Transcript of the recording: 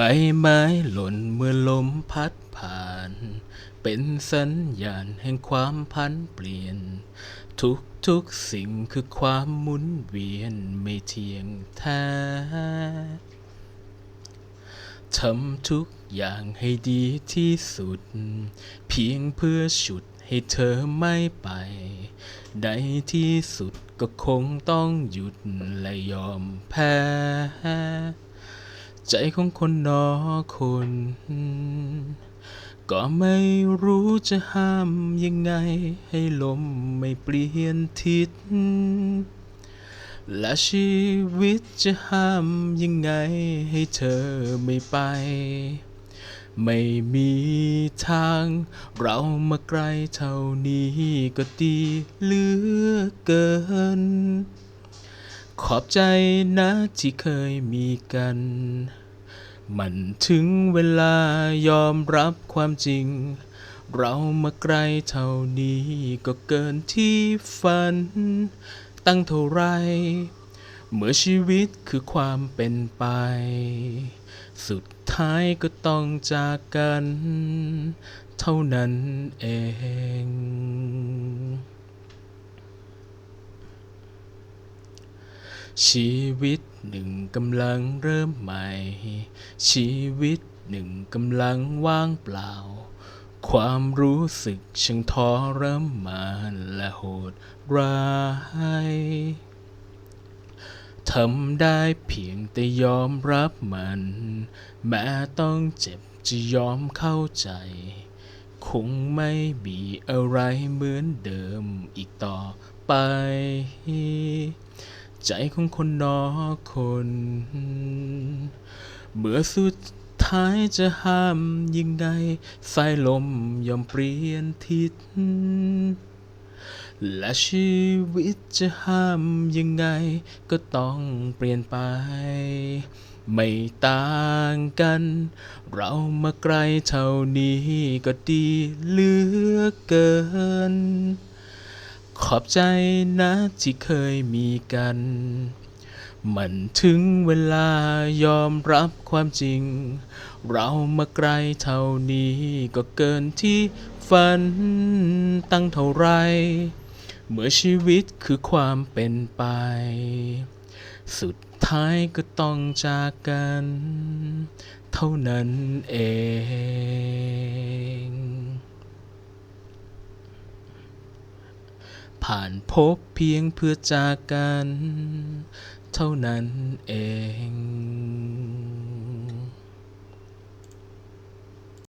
ใบไม้หล่นเมื่อลมพัดผ่าน เป็นสัญญาณแห่งความพันเปลี่ยน ทุกทุกๆสิ่งคือความหมุนเวียนไม่เที่ยงแท้ทำทุกอย่างให้ดีที่สุด เพียงเพื่อฉุดให้เธอไม่ไป ในที่สุดก็คงต้องหยุดและยอมแพ้ ใจของคนนอคน ก็ไม่รู้จะห้ามยังไง ให้ลมไม่เปลี่ยนทิศ และชีวิตจะห้ามยังไง ให้เธอไม่ไป ไม่มีทาง เรามาไกลเท่านี้ก็ดีเหลือเกินขอบใจนะที่เคยมีกัน มันถึงเวลายอมรับความจริง เรามาไกลเท่านี้ก็เกินที่ฝัน ตั้งเท่าไร เมื่อชีวิตคือความเป็นไป สุดท้ายก็ต้องจากกัน เท่านั้นเอง ชีวิตหนึ่งกำลังเริ่มใหม่ ชีวิตหนึ่งกำลังว่างเปล่า ความรู้สึกช่างทรมานและโหดร้ายทำได้เพียงแต่ยอมรับมัน แม้ต้องเจ็บจะยอมเข้าใจ คงไม่มีอะไรเหมือนเดิมอีกต่อไป ใจของคนนอคน เมื่อสุดท้ายจะห้ามยังไงสายลมยอมเปลี่ยนทิศ และชีวิตจะห้ามยังไง ก็ต้องเปลี่ยนไป ไม่ต่างกัน เรามาไกลเท่านี้ก็ดีเหลือเกิน อบใจนะที่เคยมีกัน มันถึงเวลายอมรับความจริง เรามาไกลเท่านี้ก็เกินที่ฝันตั้งเท่าไร เมื่อชีวิตคือความเป็นไป สุดท้ายก็ต้องจากกัน เท่านั้นเอง ผ่านพบเพียงเพื่อจากกัน เท่านั้นเอง